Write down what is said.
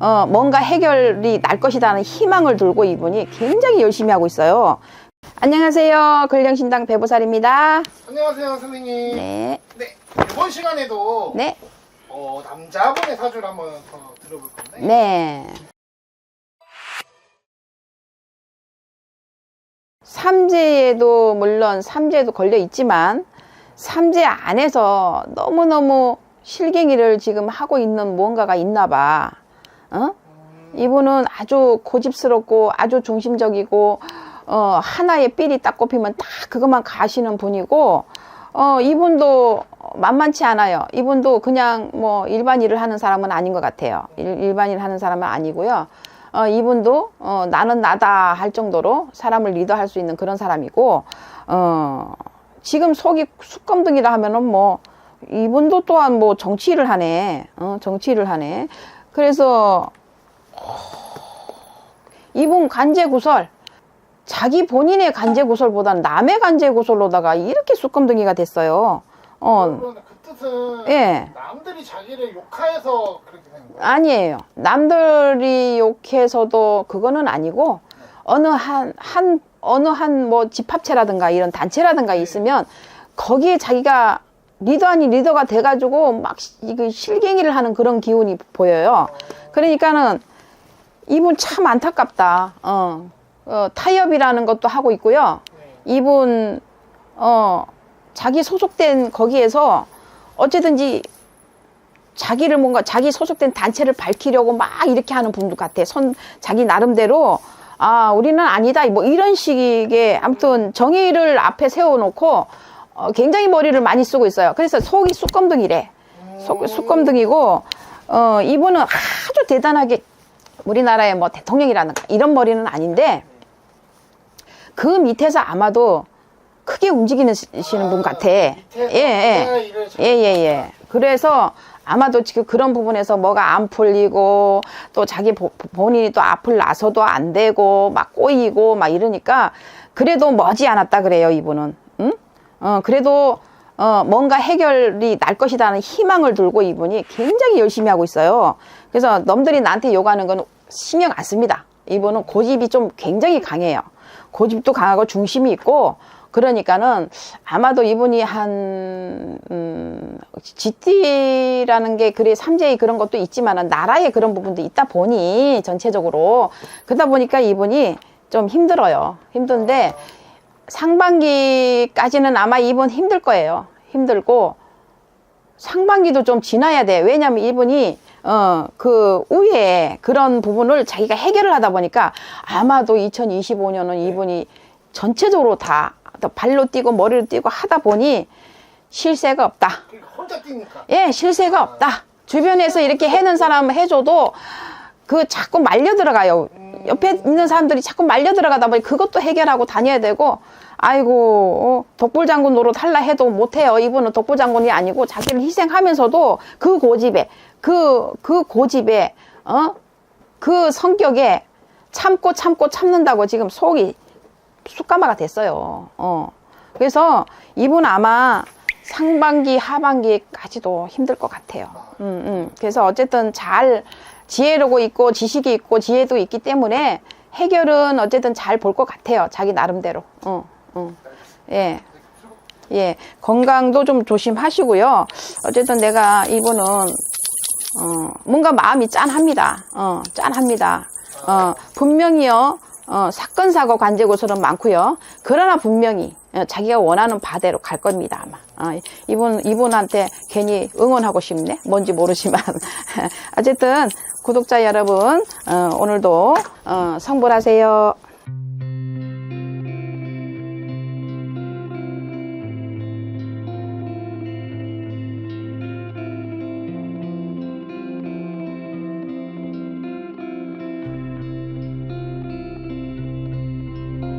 어, 뭔가 해결이 날 것이라는 희망을 들고 이분이 굉장히 열심히 하고 있어요. 안녕하세요. 근령신당 배보살입니다. 안녕하세요 선생님 네. 네, 이번 시간에도 네. 어, 남자분의 사주를 한번 더 들어볼 건데 네. 삼재에도 물론 삼재에도 걸려 있지만 삼재 안에서 너무너무 실갱이를 지금 하고 있는 무언가가 있나 봐. 어? 이분은 아주 고집스럽고 아주 중심적이고 어, 하나의 삘이 딱 꼽히면 딱 그것만 가시는 분이고 어, 이분도 만만치 않아요. 이분도 그냥 뭐 일반 일을 하는 사람은 아닌 것 같아요. 일, 일반 일 하는 사람은 아니고요. 어, 이분도 어, 나는 나다 할 정도로 사람을 리더할 수 있는 그런 사람이고 어, 지금 속이 수검등이라 하면은 뭐 이분도 또한 뭐 정치를 하네. 어, 정치를 하네. 그래서 이분 간제구설 자기 본인의 간제구설보다는 남의 간제구설로다가 이렇게 쑥검둥이가 됐어요. 어, 그러면 그 뜻은 예. 남들이 자기를 욕하여서 그렇게 되는 거예요? 아니에요. 남들이 욕해서도 그거는 아니고 어느 한, 한, 어느 한 뭐 집합체라든가 이런 단체라든가 있으면 거기에 자기가 리더 아닌 리더가 돼가지고 막 실갱이를 하는 그런 기운이 보여요. 그러니까는 이분 참 안타깝다. 어, 어, 타협이라는 것도 하고 있고요. 네. 이분 어 자기 소속된 거기에서 어쨌든지 자기를 뭔가 자기 소속된 단체를 밝히려고 막 이렇게 하는 분도 같아. 손 자기 나름대로 아 우리는 아니다 뭐 이런 식의 아무튼 정의를 앞에 세워놓고 어, 굉장히 머리를 많이 쓰고 있어요. 그래서 속이 쑥검둥이래. 속, 쑥검둥이고 어 이분은 아주 대단하게 우리나라의 뭐 대통령이라든가 이런 머리는 아닌데 그 밑에서 아마도 크게 움직이는 시는 분 같아. 예, 밑에서 예. 내가 일을 잘- 예, 예, 예. 그래서 아마도 지금 그런 부분에서 뭐가 안 풀리고 또 자기 보- 본인이 또 앞을 나서도 안 되고 막 꼬이고 막 이러니까 그래도 머지 않았다 그래요, 이분은. 응? 어, 그래도 어, 뭔가 해결이 날 것이라는 희망을 들고 이분이 굉장히 열심히 하고 있어요. 그래서 남들이 나한테 욕하는 건 신경 안 씁니다. 이분은 고집이 좀 굉장히 강해요. 고집도 강하고 중심이 있고 그러니까는 아마도 이분이 한 음, GT라는 게 그래 삼재의 그런 것도 있지만은 나라의 그런 부분도 있다 보니 전체적으로 그러다 보니까 이분이 좀 힘들어요. 힘든데 상반기까지는 아마 이분 힘들 거예요. 힘들고 상반기도 좀 지나야 돼. 왜냐면 이분이 어 그 우에 그런 부분을 자기가 해결을 하다 보니까 아마도 2025년은 이분이 전체적으로 다 발로 뛰고 머리로 뛰고 하다 보니 실세가 없다. 그러니까 혼자 뛰니까 예, 실세가 없다. 주변에서 이렇게 해는 사람 해줘도 그 자꾸 말려 들어가요. 옆에 있는 사람들이 자꾸 말려 들어가다 보니 그것도 해결하고 다녀야 되고, 아이고, 어, 독불장군 노릇 할라 해도 못해요. 이분은 독불장군이 아니고 자기를 희생하면서도 그 고집에, 그, 그 고집에, 어? 그 성격에 참고 참고 참는다고 지금 속이 쑥가마가 됐어요. 어. 그래서 이분 아마 상반기, 하반기까지도 힘들 것 같아요. 음, 음. 그래서 어쨌든 잘 지혜로고 있고 지식이 있고 지혜도 있기 때문에 해결은 어쨌든 잘 볼 것 같아요. 자기 나름대로. 어, 어. 예. 예. 건강도 좀 조심하시고요. 어쨌든 내가 이분은 어, 뭔가 마음이 짠합니다. 어, 짠합니다. 어, 분명히요, 어, 사건, 사고, 관제 고소는 많고요. 그러나 분명히 어, 자기가 원하는 바대로 갈 겁니다, 아마. 어, 이분, 이분한테 괜히 응원하고 싶네? 뭔지 모르지만. 어쨌든, 구독자 여러분, 어, 오늘도, 어, 성불하세요.